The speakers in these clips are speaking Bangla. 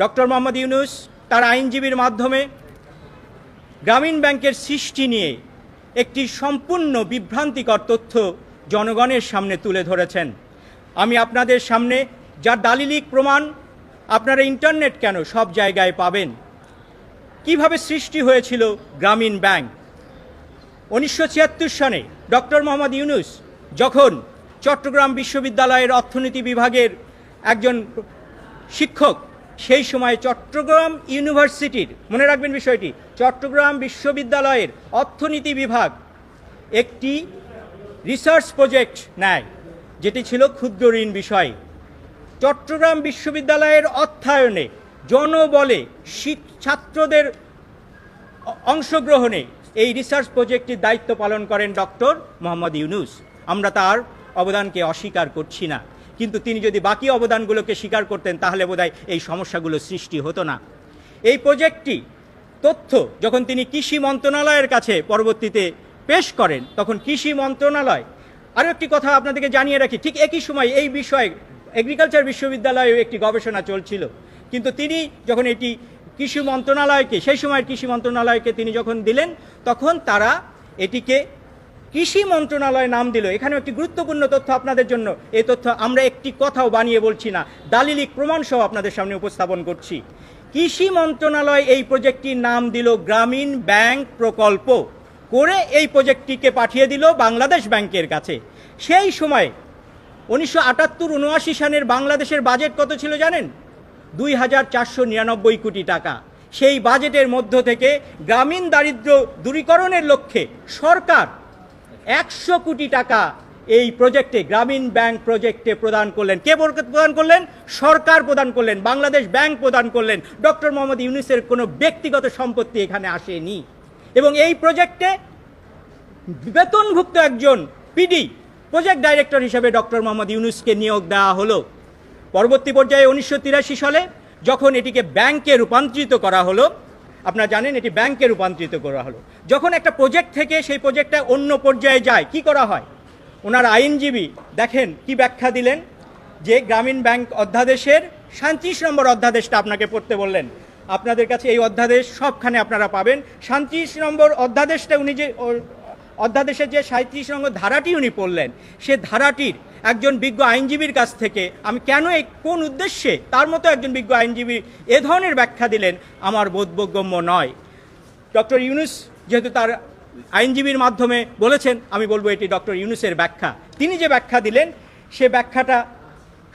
ডক্টর মোহাম্মদ ইউনুস তার আইনজীবীর মাধ্যমে গ্রামীণ ব্যাংকের সৃষ্টি নিয়ে একটি সম্পূর্ণ বিভ্রান্তিকর তথ্য জনগণের সামনে তুলে ধরেছেন। আমি আপনাদের সামনে যার দালিলিক প্রমাণ আপনারা ইন্টারনেট কেন সব জায়গায় পাবেন? কীভাবে সৃষ্টি হয়েছিল গ্রামীণ ব্যাংক? উনিশশো ছিয়াত্তর সনে ডক্টর মোহাম্মদ ইউনুস যখন চট্টগ্রাম বিশ্ববিদ্যালয়ের অর্থনীতি বিভাগের একজন শিক্ষক সেই সময় চট্টগ্রাম ইউনিভার্সিটির, মনে রাখবেন বিষয়টি, চট্টগ্রাম বিশ্ববিদ্যালয়ের অর্থনীতি বিভাগ একটি রিসার্চ প্রজেক্ট নেয়, যেটি ছিল ক্ষুদ্র ঋণ বিষয়। চট্টগ্রাম বিশ্ববিদ্যালয়ের অর্থায়নে জনবলে ছাত্রদের অংশগ্রহণে এই রিসার্চ প্রজেক্টটির দায়িত্ব পালন করেন ডক্টর মোহাম্মদ ইউনুস। আমরা তার অবদানকে অস্বীকার করছি না। কিন্তু তিনি যদি বাকি অবদানগুলোকে স্বীকার করতেন, তাহলে বোধহয় এই সমস্যাগুলো সৃষ্টি হতো না। এই প্রজেক্টটি তথ্য যখন তিনি কৃষি মন্ত্রণালয়ের কাছে পরবর্তীতে পেশ করেন, তখন কৃষি মন্ত্রণালয় আরও একটি কথা আপনাদেরকে জানিয়ে রাখি, ঠিক একই সময় এই বিষয়ে এগ্রিকালচার বিশ্ববিদ্যালয়েও একটি গবেষণা চলছিল। কিন্তু তিনি যখন এটি কৃষি মন্ত্রণালয়কে, সেই সময়ের কৃষি মন্ত্রণালয়কে তিনি যখন দিলেন, তখন তারা এটিকে কৃষি মন্ত্রণালয় নাম দিল। এখানে একটি গুরুত্বপূর্ণ তথ্য আপনাদের জন্য। এই তথ্য আমরা একটি কথাও বানিয়ে বলছি না। দালিলিক প্রমাণ সহ আপনাদের সামনে উপস্থাপন করছি। কৃষি মন্ত্রণালয় এই প্রজেক্টটির নাম দিল গ্রামীণ ব্যাংক প্রকল্প। করে এই প্রজেক্টটিকে পাঠিয়ে দিল বাংলাদেশ ব্যাংকের কাছে। সেই সময় উনিশশো আটাত্তর উনআশি সালের বাংলাদেশের বাজেট কত ছিল জানেন? দুই হাজার চারশো নিরানব্বই কোটি টাকা। সেই বাজেটের মধ্য থেকে গ্রামীণ দারিদ্র্য দূরীকরণের লক্ষ্যে সরকার একশো কোটি টাকা এই প্রজেক্টে গ্রামীণ ব্যাংক প্রজেক্টে প্রদান করলেন। কে প্রদান করলেন? সরকার প্রদান করলেন, বাংলাদেশ ব্যাংক প্রদান করলেন। ডক্টর মোহাম্মদ ইউনুসের কোনো ব্যক্তিগত সম্পত্তি এখানে আসেনি। এবং এই প্রজেক্টে বেতনভুক্ত একজন পিডি প্রজেক্ট ডাইরেক্টর হিসেবে ডক্টর মোহাম্মদ ইউনুসকে নিয়োগ দেওয়া হলো। পরবর্তী পর্যায়ে উনিশশো তিরাশি সালে যখন এটিকে ব্যাংকে রূপান্তরিত করা হলো আপনারা জানেন, এটি ব্যাংকে রূপান্তরিত করা হলো। যখন একটা প্রজেক্ট থেকে সেই প্রজেক্টটা অন্য পর্যায়ে যায়, কি করা হয়? ওনার আইনজীবী দেখেন কি ব্যাখ্যা দিলেন, যে গ্রামীণ ব্যাংক অধ্যাদেশের সাঁত্রিশ নম্বর অধ্যাদেশটা আপনাকে পড়তে বললেন। আপনাদের কাছে এই অধ্যাদেশ সবখানে আপনারা পাবেন। সাঁত্রিশ নম্বর অধ্যাদেশটা উনি যে অধ্যাদেশের যে সাঁত্রিশ নম্বর ধারাটি উনি পড়লেন, সে ধারাটির একজন বিজ্ঞ আইনজীবীর কাছ থেকে আমি কেন এই কোন উদ্দেশ্যে তার মতো একজন বিজ্ঞ আইনজীবী এ ধরনের ব্যাখ্যা দিলেন, আমার বোধগম্য নয়। ডক্টর ইউনুস যেহেতু তার আইনজীবীর মাধ্যমে বলেছেন, আমি বলব এটি ডক্টর ইউনুসের ব্যাখ্যা। তিনি যে ব্যাখ্যা দিলেন, সে ব্যাখ্যাটা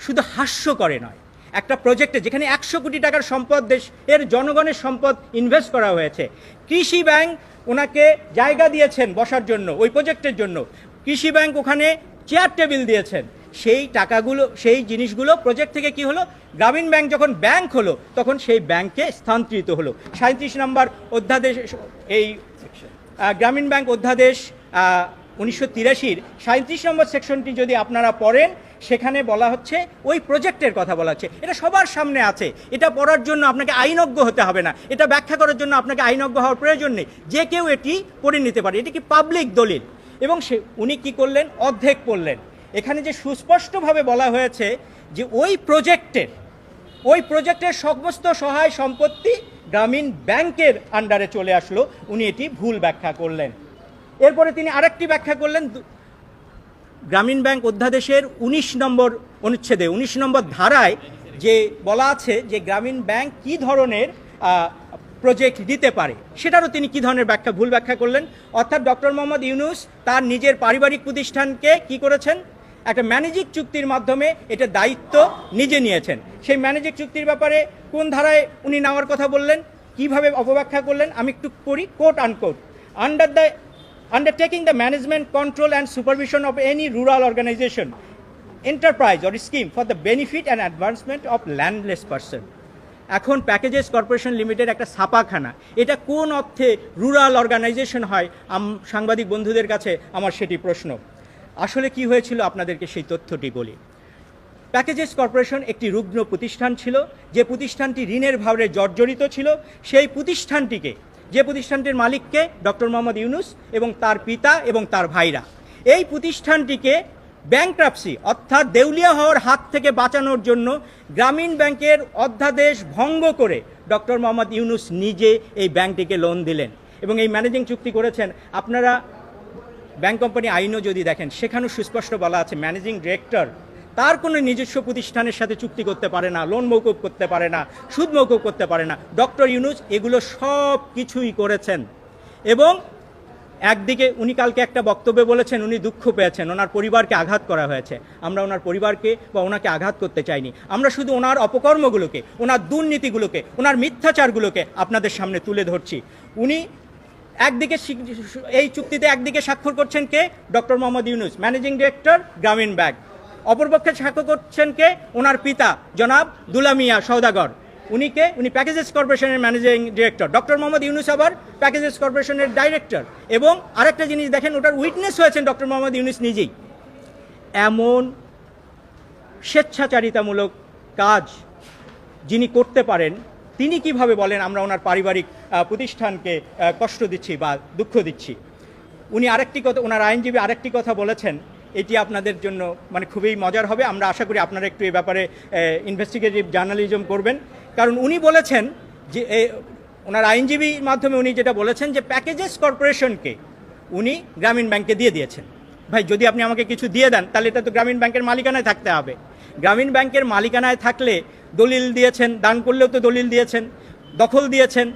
শুধু হাস্য করে নয় একটা প্রজেক্টে যেখানে একশো কোটি টাকার সম্পদ দেশ, এর জনগণের সম্পদ ইনভেস্ট করা হয়েছে। কৃষি ব্যাংক ওনাকে জায়গা দিয়েছেন বসার জন্য, ওই প্রজেক্টের জন্য। কৃষি ব্যাংক ওখানে চেয়ার টেবিল দিয়েছেন। সেই টাকাগুলো, সেই জিনিসগুলো প্রজেক্ট থেকে কি হলো? গ্রামীণ ব্যাংক যখন ব্যাংক হলো, তখন সেই ব্যাংকে স্থানান্তরিত হলো। সাঁত্রিশ নম্বর অধ্যাদেশ, এই গ্রামীণ ব্যাংক অধ্যাদেশ উনিশশো তিরাশির সাঁত্রিশ নম্বর সেকশনটি যদি আপনারা পড়েন, সেখানে বলা হচ্ছে ওই প্রজেক্টের কথা বলা হচ্ছে। এটা সবার সামনে আছে। এটা পড়ার জন্য আপনাকে আইনজ্ঞ হতে হবে না। এটা ব্যাখ্যা করার জন্য আপনাকে আইনজ্ঞ হওয়ার প্রয়োজন নেই। যে কেউ এটি পড়ে নিতে পারে। এটি কি পাবলিক দলিল? এবং সে, উনি কি করলেন? অর্ধেক পড়লেন। এখানে যে সুস্পষ্টভাবে বলা হয়েছে যে ওই প্রজেক্টের ওই প্রজেক্টের সমস্ত সহায় সম্পত্তি গ্রামীণ ব্যাংকের আন্ডারে চলে আসলো। উনি এটি ভুল ব্যাখ্যা করলেন। এরপরে তিনি আরেকটি ব্যাখ্যা করলেন গ্রামীণ ব্যাংক অধ্যাদেশের ১৯ নম্বর অনুচ্ছেদে ১৯ নম্বর ধারায় যে বলা আছে যে গ্রামীণ ব্যাংক কি ধরনের প্রজেক্ট দিতে পারে, সেটারও তিনি কি ধরনের ব্যাখ্যা, ভুল ব্যাখ্যা করলেন। অর্থাৎ ডক্টর মোহাম্মদ ইউনুস তার নিজের পারিবারিক প্রতিষ্ঠানকে কি করেছেন? একটা ম্যানেজিক চুক্তির মাধ্যমে এটা দায়িত্ব নিজে নিয়েছেন। সেই ম্যানেজিক চুক্তির ব্যাপারে কোন ধারায় উনি নেওয়ার কথা বললেন? কীভাবে অপব্যাখ্যা করলেন? আমি একটু পড়ি quote unquote under the undertaking the management, control, and supervision of any rural organization, enterprise, or scheme for the benefit and advancement of landless person. এখন প্যাকেজেস কর্পোরেশন লিমিটেড একটা ছাপাখানা। এটা কোন অর্থে রুরাল অর্গানাইজেশন হয়? আম- সাংবাদিক বন্ধুদের কাছে আমার সেটি প্রশ্ন। আসলে কি হয়েছিল? আপনাদেরকে সেই তথ্যটি বলি। প্যাকেজেস কর্পোরেশন একটি রুগ্ন প্রতিষ্ঠান ছিল। যে প্রতিষ্ঠানটি ঋণের ভারে জর্জরিত ছিল সেই প্রতিষ্ঠানটিকে যে প্রতিষ্ঠানটির মালিককে ডক্টর মোহাম্মদ ইউনুস এবং তার পিতা এবং তার ভাইরা। এই প্রতিষ্ঠানটিকে ব্যাংক্রাপসি অর্থাৎ দেউলিয়া হওয়ার হাত থেকে বাঁচানোর জন্য গ্রামীণ ব্যাংকের অধ্যাদেশ ভঙ্গ করে ডক্টর মোহাম্মদ ইউনুস নিজে এই ব্যাংকটিকে লোন দিলেন এবং এই ম্যানেজিং চুক্তি করেছেন। আপনারা ব্যাংক কোম্পানি আইনও যদি দেখেন, সেখানেও সুস্পষ্ট বলা আছে ম্যানেজিং ডিরেক্টর তার কোনো নিজস্ব প্রতিষ্ঠানের সাথে চুক্তি করতে পারে না লোন মৌকুব করতে পারে না, সুদ মৌকুব করতে পারে না। ডক্টর ইউনুস এগুলো সব কিছুই করেছেন। এবং একদিকে উনি কালকে একটা বক্তব্যে বলেছেন, উনি দুঃখ পেয়েছেন, ওনার পরিবারকে আঘাত করা হয়েছে। আমরা ওনার পরিবারকে বা ওনাকে আঘাত করতে চাইনি। আমরা শুধু ওনার অপকর্মগুলোকে, ওনার দুর্নীতিগুলোকে, ওনার মিথ্যাচারগুলোকে আপনাদের সামনে তুলে ধরছি। উনি একদিকে এই চুক্তিতে একদিকে স্বাক্ষর করছেন কে? Doctor Mohammad Yunus, managing director Grameen Bank. অপরপক্ষে সাক্ষ্য করছেন কে? ওনার পিতা, জনাব দুলামিয়া সৌদাগর উনি কে? উনি প্যাকেজেস কর্পোরেশনের managing director doctor Mohammad Yunus আবার প্যাকেজেস কর্পোরেশনের ডাইরেক্টর এবং আরেকটা জিনিস দেখেন, ওটার উইটনেস হয়েছেন ডক্টর মোহাম্মদ ইউনুস নিজেই। এমন স্বেচ্ছাচারিতামূলক কাজ যিনি করতে পারেন, তিনি কীভাবে বলেন, আমরা ওনার পারিবারিক প্রতিষ্ঠানকে কষ্ট দিচ্ছি বা দুঃখ দিচ্ছি? উনি আরেকটি কথা, ওনার আইনজীবী আরেকটি কথা বলেছেন এটি আপনাদের জন্য মানে খুবই মজার হবে। আমরা আশা করি আপনারা একটু এই ব্যাপারে ইনভেস্টিগেটিভ জার্নালিজম করবেন। কারণ উনি বলেছেন যে ওনার আইনজীবীর মাধ্যমে উনি যেটা বলেছেন যে প্যাকেজেস কর্পোরেশনকে উনি গ্রামীণ ব্যাংকে দিয়ে দিয়েছেন। ভাই, যদি আপনি আমাকে কিছু দিয়ে দেন, তাহলে এটা তো গ্রামীণ ব্যাংকের মালিকানায় থাকতে হবে। গ্রামীণ ব্যাংকের মালিকানায় থাকলে দলিল দিয়েছেন, দান করলেও তো দলিল দিয়েছেন, দখল দিয়েছেন।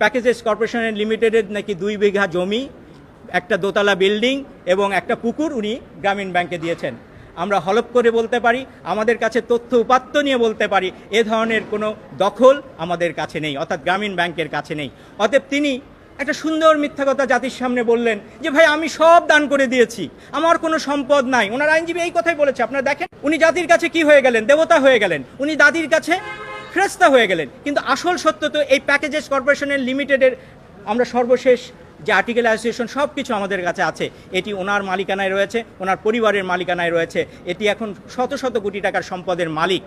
প্যাকেজেস কর্পোরেশনের লিমিটেডের নাকি দুই বিঘা জমি একটা দোতলা বিল্ডিং এবং একটা পুকুর উনি গ্রামীণ ব্যাংকে দিয়েছেন। আমরা হলপ করে বলতে পারি, আমাদের কাছে তথ্য উপাত্ত নিয়ে বলতে পারি, এ ধরনের কোনো দখল আমাদের কাছে নেই, অর্থাৎ গ্রামীণ ব্যাংকের কাছে নেই। অতএব তিনি একটা সুন্দর মিথ্যা কথা জাতির সামনে বললেন যে, ভাই, আমি সব দান করে দিয়েছি, আমার কোনো সম্পদ নাই। ওনার আইনজীবী এই কথাই বলেছে, আপনারা দেখেন, উনি জাতির কাছে কি হয়ে গেলেন? দেবতা হয়ে গেলেন, উনি দাদির কাছে ফ্রেস্তা হয়ে গেলেন। কিন্তু আসল সত্য তো এই প্যাকেজেস কর্পোরেশনের লিমিটেডের আমরা সর্বশেষ যে আর্টিকেল অ্যাসোসিয়েশন সব কিছু আমাদের কাছে আছে, এটি ওনার মালিকানায় রয়েছে, ওনার পরিবারের মালিকানায় রয়েছে, এটি এখন শত শত কোটি টাকার সম্পদের মালিক।